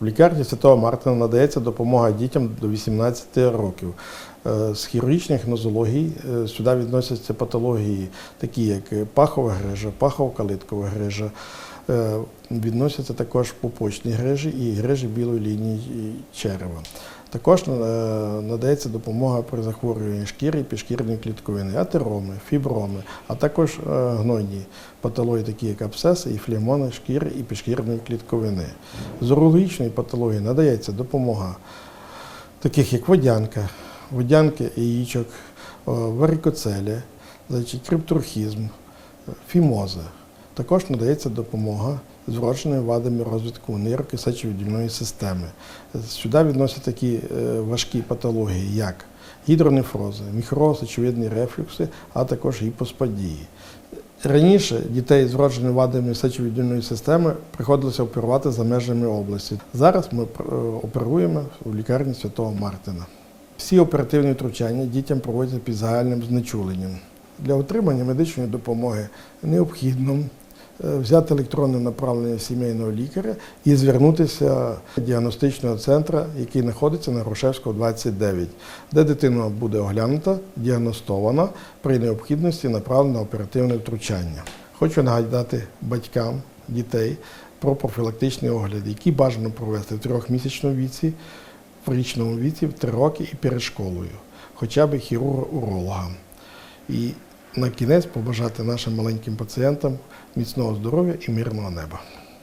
В лікарні Святого Мартина надається допомога дітям до 18 років. Е, З хірургічних нозологій е, сюди відносяться патології, такі як пахова грижа, пахово-калиткова грижа. Е, Відносяться також пупочні грижі і грижі білої лінії черева. Також е, надається допомога при захворюванні шкіри і підшкірної клітковини, атероми, фіброми, а також е, гнойні патології, такі як абсцеси і флемони шкіри і підшкірної клітковини. З урологічної патології надається допомога таких як водянка, водянки яєчок, е, варикоцелі, криптурхізм, фімоза. Також надається допомога з вродженими вадами розвитку сечовидільної системи. Сюди відносять такі е, важкі патології, як гідронефрози, міхросечовидні рефлюкси, а також гіпоспадії. Раніше дітей з вродженими вадами сечовидільної системи приходилося оперувати за межами області. Зараз ми е, оперуємо у лікарні Святого Мартина. Всі оперативні втручання дітям проводяться під загальним знечуленням. Для отримання медичної допомоги необхідно взяти електронне направлення сімейного лікаря і звернутися до діагностичного центру, який знаходиться на Грушевського 29, де дитина буде оглянута, діагностована, при необхідності направлена на оперативне втручання. Хочу нагадати батькам дітей про профілактичний огляд, який бажано провести в трьохмісячному віці, в річному віці, в три роки і перед школою, хоча б хірурга-уролога. І на кінець побажати нашим маленьким пацієнтам міцного здоров'я і мирного неба.